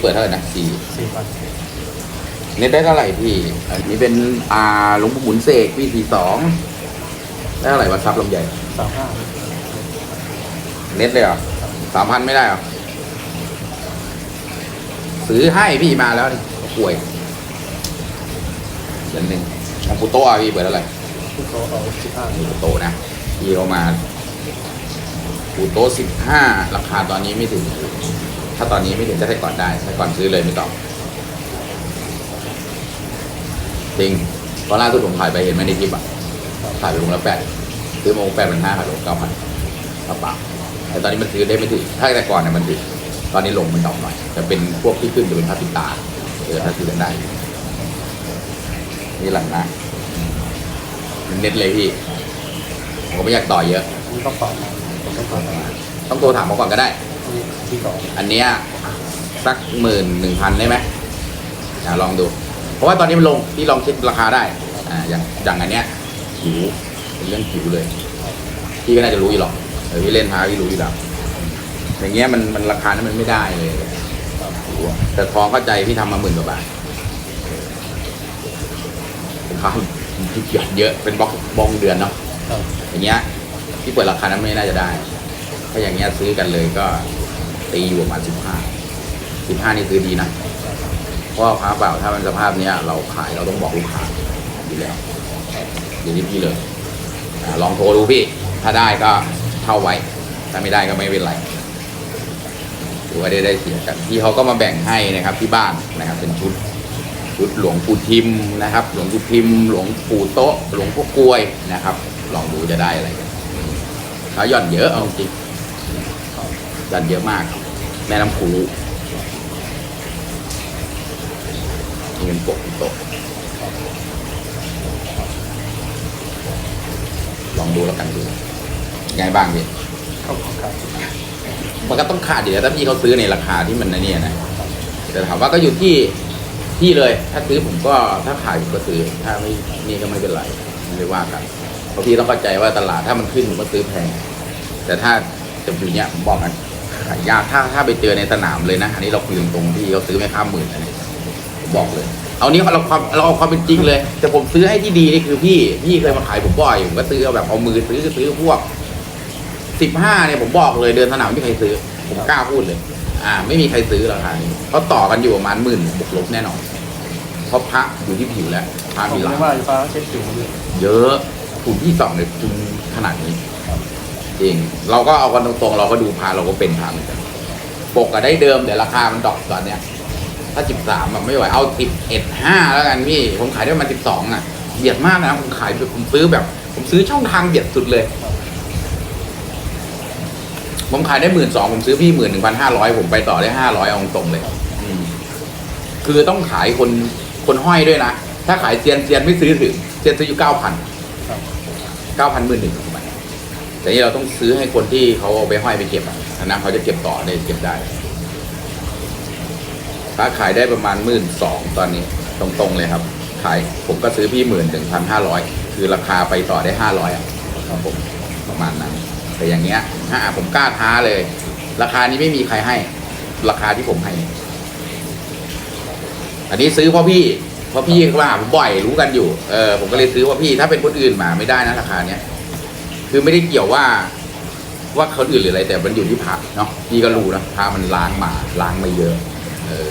เปิดเท่าไหร่นะสี่สี่พันเน็ตได้เท่าไหร่พี่ อันนี้เป็นอ่าหลวงปู่หมุนเสกพี่สี่สองได้เท่าไหร่วัดซับลำใหญ่สามห้าเน็ตเลยเหรอสามพันไม่ได้เหรอซื้อให้พี่มาแล้วนี่ป่วยเดือนหนึ่งของปูโต้อะพี่เปิดเท่าไหร่ทุกเขาเอาสิบห้าปูโต้นะพี่เขามาปูโต้สิบห้าราคาตอนนี้ไม่ถึง ถ้าตอนนี้ไม่ถึงจะได้ก่อนได้ถ้าก่อนซื้อเลยไม่ต้องจริงตอนล่าสุดผมถ่ายไปเห็นไหมในคลิปอะขายไปลงละแปดซื้อมาลงแปดพันห้าขายลงเก้าพันกระเป๋าแต่ตอนนี้มันซื้อได้ไม่ถึงถ้าแต่ก่อนเนี่ยมันถึงตอนนี้ลงมันดอกหน่อยจะเป็นพวกที่ขึ้นจะเป็นผ้าปิดตาเออถ้าซื้อกันได้ นี่หลังนะมันเน็ตเลยพี่ผมก็ไม่อยากต่อเยอะอันนี้ต้องต่อมาผมต้องต่อมาต้องโทรถามเขาก่อนก็ได้อันนี้ ที่สองอันเนี้ยสักหมื่นหนึ่งพันได้ไหมอ่าลองดู เพราะว่าตอนนี้มันลงที่ลองเช็คราคาได้อ่าอย่างอย่างอันเนี้ยผิวเป็นเรื่องผิวเลย พี่ก็น่าจะรู้อยู่หรอกเออพี่เล่นพาพี่รู้อยู่แล้วอย่างเงี้ยมันมันราคานั้นมันไม่ได้เลยผิวอะแต่ทองเข้าใจพี่ทำมาหมื่นกว่าบาทเขาพี่หยอดเยอะเป็นบล็อกบองเดือนเนาะครับอย่างเงี้ยที่เปิดราคานั้นไม่น่าจะได้ ถ้าอย่างเงี้ยซื้อกันเลยก็ ตีอยู่ประมาณสิบห้าสิบห้านี่ซื้อดีนะเพราะว่าพระเปล่าถ้ามันสภาพเนี้ยเราขายเราต้องบอกลูกค้าอยู่แล้วอย่างนี้พี่เลยอลองโทรดูพี่ ถ้าได้ก็เท่าไว้ ถ้าไม่ได้ก็ไม่เป็นไรถือว่าได้ได้เสียกันพี่เขาก็มาแบ่งให้นะครับที่บ้านนะครับ เป็นชุดชุดหลวงปู่ทิมนะครับ หลวงปู่ทิม หลวงปู่โต๊ะ หลวงพ่อกล้วยนะครับ ลองดูจะได้อะไรกันเขาหย่อนเยอะเอาจริง หย่อนเยอะมาก แม่น้ำคูนี่เป็นปกปู่โต๊ะลองดูแล้วกันดูไงบ้างพี่เข้าของครับมันก็ต้องขาดอยู่แล้วถ้าพี่เขาซื้อในราคาที่มันนะเนี่ยนะแต่ถามว่าก็อยู่ที่ที่เลย ถ้าซื้อผมก็ถ้าขายผมก็ซื้อ ถ้าไม่นี่ก็ไม่เป็นไรไม่ได้ว่ากันเพราะพี่ต้องเข้าใจว่าตลาดถ้ามันขึ้นผมก็ซื้อแพง แต่ถ้าจะอยู่เนี้ยผมบอกนะ ขายยากถ้าถ้าไปเจอในสนามเลยนะ อันนี้เราคุยตรงๆที่เขาซื้อไม่ข้ามหมื่นอันนี้ผมบอกเลย เอานี้เราความเราเอาความเป็นจริงเลย แต่ผมซื้อให้ที่ดีนี่คือพี่พี่เคยมาขายผมบ่อยผมก็ซื้อเอาแบบเอามือซื้อซื้อพวกสิบห้าเนี่ยผมบอกเลยเดินสนามไม่มีใครซื้อ ผมกล้าพูดเลย อ่า ไม่มีใครซื้อราคานี้เขาต่อกันอยู่ประมาณหมื่นบวกลบแน่นอนเพราะพระอยู่ที่ผิวแล้วพระผมมีหลาไม่ยว่าฟ้าเช็ดผิวมาด้วยเยอะคุณที่สองเนี่ยคุณขนาดนี้ จริง เราก็เอากันตรงๆ เราก็ดูพาเราก็เป็นพาเหมือนกันปกก็ได้เดิมแต่ราคามันดรอกตอนเนี้ย ถ้าสิบสามมันไม่ไหวเอาสิบเอ็ดห้าแล้วกันพี่ ผมขายได้ประมาณสิบสองอะเบียดมากนะผมขายผมซื้อแบบ ผมซื้อช่องทางเบียดสุดเลย ผมขายได้หมื่นสองผมซื้อพี่หมื่นหนึ่งพันห้าร้อยผมไปต่อได้ห้าร้อยเอาตรงๆเลยอืมคือต้องขายคนคนห้อยด้วยนะ ถ้าขายเซียนเซียนไม่ซื้อถึงเซียนซื้ออยู่เก้าพันครับเก้าพันหมื่นหนึ่งประมาณนี้ แต่นี่เราต้องซื้อให้คนที่เขาเอาไปห้อยไปเก็บอะอันนั้นเขาจะเก็บต่อได้เก็บได้ถ้าขายได้ประมาณหมื่นสองตอนนี้ตรงๆเลยครับ ขายผมก็ซื้อพี่หมื่นถึงพันห้าร้อยคือราคาไปต่อได้ห้าร้อยอะครับผมประมาณนั้น แต่อย่างเงี้ยถ้าผมกล้าท้าเลย ราคานี้ไม่มีใครให้ ราคาที่ผมให้ อันนี้ซื้อเพราะพี่เพราะพี่เขามาหาผมบ่อยรู้กันอยู่เออผมก็เลยซื้อเพราะพี่ถ้าเป็นคนอื่นมาไม่ได้นะราคาเนี้ย คือไม่ได้เกี่ยวว่าว่าคนอื่นหรืออะไรแต่มันอยู่ที่พระเนาะพี่ก็รู้นะพระมันล้างมาล้างมาเยอะ เออ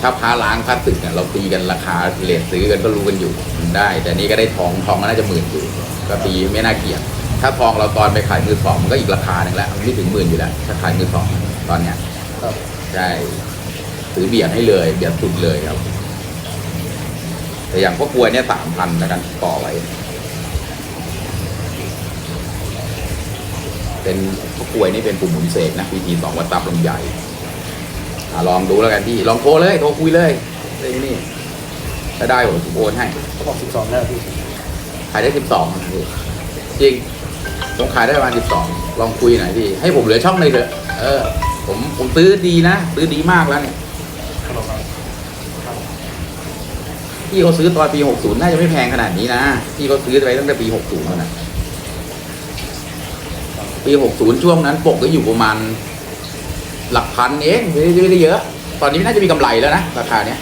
ถ้าพระล้างพระตึกเนี่ยเราตีกันราคาเลทซื้อกันก็รู้กันอยู่มันได้ แต่นี่ก็ได้ทองทองก็น่าจะหมื่นอยู่ก็ตีไม่น่าเกลียดถ้าทองเราตอนไปขายมือสองมันก็อีกราคาหนึ่งแล้วมันไม่ถึงหมื่นอยู่แล้วถ้าขายมือสองตอนเนี้ยครับใช่ซื้อเบียดให้เลยเบียดสุดเลยครับ แต่อย่างพวกกลวยเนี่ยสามพันแล้วกันต่อไว้ เป็นพวกกลวยนี่เป็นปุ่มหมุนเสกนะพีทีสองวัตตับลงใหญ่อะลองดูแล้วกันพี่ ลองโทรเลย โทรคุยเลยเรื่องนี้ถ้าได้ผมโอนให้เขาบอกสิบสองแล้วพี่ขายได้สิบสองพี่จริงผมขายได้ประมาณสิบสองลองคุยหน่อยพี่ ให้ผมเหลือช่องเลยเถอะเออ ผมผมซื้อดีนะซื้อดีมากแล้วเนี่ยขนมครับครับพี่เขาซื้อตอนปี60น่าจะไม่แพงขนาดนี้นะพี่เขาซื้อไปตั้งแต่ปี60แล้วนะ ปี 60 ช่วงนั้นปกก็อยู่ประมาณ หลักพันเองไม่ได้ไม่ได้เยอะตตอนนี้น่าจะมีกำไรแล้วนะ ราคาเนี้ย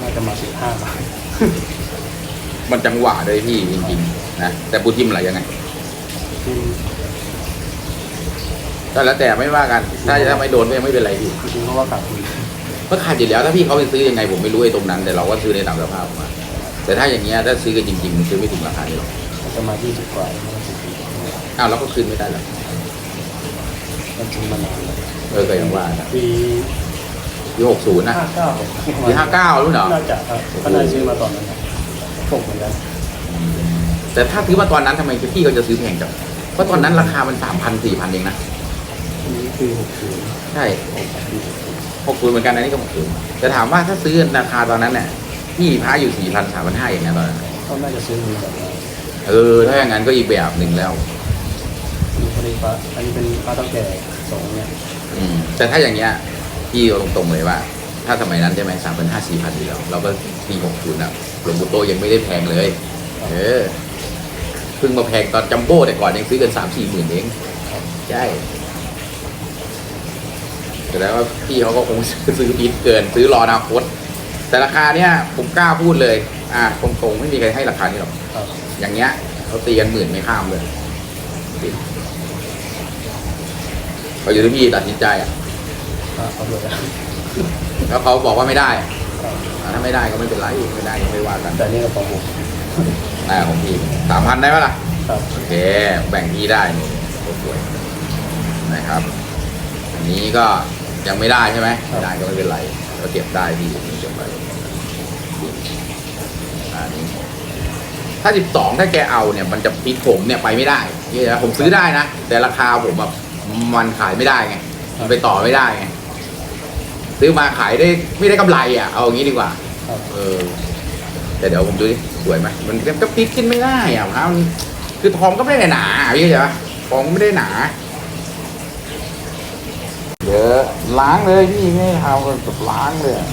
น่าจะมาสิบห้าบาทมันจังหวะเลยพี่จริงๆนะแต่ปูทิมอะไรยังไงที่ก็แล้วแต่ไม่ว่ากัน ถ้าถ้าไม่โดนก็ยังไม่เป็นไรพี่จริงๆเพราะว่าขาดทุนก็ขาดอยู่แล้วถ้าพี่เขาไปซื้อยังไงผมไม่รู้ไอ้ตรงนั้น แต่เราก็ซื้อในตามสภาพมา แต่ถ้าอย่างเงี้ยถ้าซื้อกันจริงๆมันซื้อไม่ถึงราคานี้หรอกจะมายี่สิบกว่าไม่ต้ องสิบปีอ้าวเราก็คืนไม่ได้หรอกมันทุนมานานแล้วเออก็อย่างว่านะปีปีหกศูนย์นะห้าเก้าปีห้าเก้ารู้เหรอน่าจะครับก็น่าซื้อมาตอนนั้นนะตกเหมือนกันแต่ถ้าซื้อมาตอนนั้นทำไมพี่เขาจะซื้อแพงจังเพราะตอนนั้นราคามันสามพันสี่พันเองนะอันนี้คือหกศูนย์ใช่หกศูนย์เหมือนกันอันนี้ก็หกศูนย์แต่ถามว่าถ้าซื้อราคาตอนนั้นเนี่ยพี่พาอยู่สี่พันสามพันห้าอย่างเงี้ยตอนนั้นเขาน่าจะซื้อมือแบบนั้นเออถ้าอย่างนั้นก็อีกแบบหนึ่งแล้วมี คนนี้ฟ้าอันนี้เป็นฟ้าเต้าแก่สองเนี่ยอืมแต่ถ้าอย่างเงี้ยพี่เอาตรงๆเลยว่า ถ้าสมัยนั้นใช่ไหมสามพันห้าสี่พันอยู่แล้วเราก็ปีหกศูนย์อะหลวงปู่โตยังไม่ได้แพงเลย เออเพิ่งมาแพงตอนจัมโบ้แต่ก่อนยังซื้อกันสามสี่หมื่นเองใช่แต่แล้วว่าพี่เขาก็คงซื้อพิษเกิน ซื้อรออนาคต แต่ราคาเนี้ยผมกล้าพูดเลย อ่าตรงๆไม่มีใครให้ราคานี้หรอก ครับอย่างเงี้ยเขาตีกันหมื่นไม่ข้ามเลย เขาอยู่ที่พี่ตัดสินใจอะครับเขาด้วยครับแล้วเขาบอกว่าไม่ได้อ่าถ้าไม่ได้ก็ไม่เป็นไรไม่ได้ก็ไม่ว่ากันแต่นี่ก็ของผมอ่าของพี่สามพันได้ปะล่ะ ครับโอเค แบ่งพี่ได้นี่โอ้โหนะครับ อันนี้ก็ยังไม่ได้ใช่ไหมไม่ได้ก็ไม่เป็นไรก็เก็บได้พี่เก็บไว้อันนี้ถ้าสิบสองถ้าแกเอาเนี่ย มันจะพิดผมเนี่ยไปไม่ได้นี่นะผมซื้อได้นะ แต่ราคาผมแบบ มันขายไม่ได้ไงมันไปต่อไม่ได้ไงซื้อมาขายได้ไม่ได้กำไรอะเอาอย่างนี้ดีกว่าครับเออแต่เดี๋ยวผมดูดิสวยไหมมันก็พลิกขึ้นไม่ได้อะครับมันคือทองก็ไม่ได้หนาพี่เข้าใจปะทองก็ไม่ได้หนาเดี๋ยวล้างเลยพี่ไม่ทำแบบล้างเลยอะ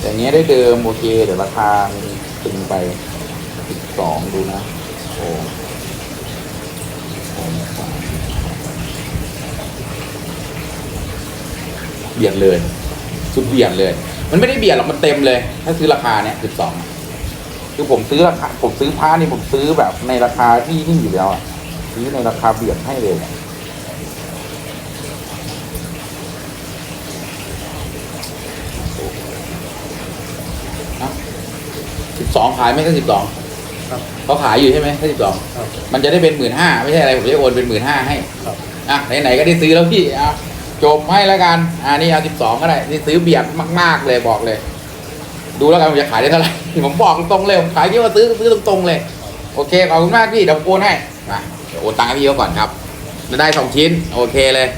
อย่างเงี้ยได้เดิมโอเคแต่ราคามันตึงไปสิบสองดูนะโอ้โอ้ เบียดเลย สุดเบียดเลย มันไม่ได้เบียดหรอกมันเต็มเลย ถ้าซื้อราคาเนี้ยสิบสองคือผมซื้อราคาผมซื้อผ้านี่ผมซื้อแบบในราคาที่นี่อยู่แล้วอะซื้อในราคาเบียดให้เลยอะสิบสองขายไหมถ้าสิบสองครับเขาขายอยู่ใช่ไหมถ้าสิบสองครับมันจะได้เป็นหมื่นห้าไม่ใช่อะไร ผมจะโอนเป็นหมื่นห้าให้ครับอะไหนๆก็ได้ซื้อแล้วพี่อะ จบให้แล้วกันอ่านี่เอาสิบสองก็ได้นี่ซื้อเบียดมาก ๆ เลยบอกเลย ดูแล้วกันผมจะขายได้เท่าไหร่ผมบอกตรงเลยผมขายที่ว่าซื้อซื้อตรงๆเลย โอเคขอบคุณมากพี่เดี๋ยวโอนให้มาเดี๋ยวโอนตังค์ให้พี่เขาก่อนครับจะได้สองชิ้น โอเคเลย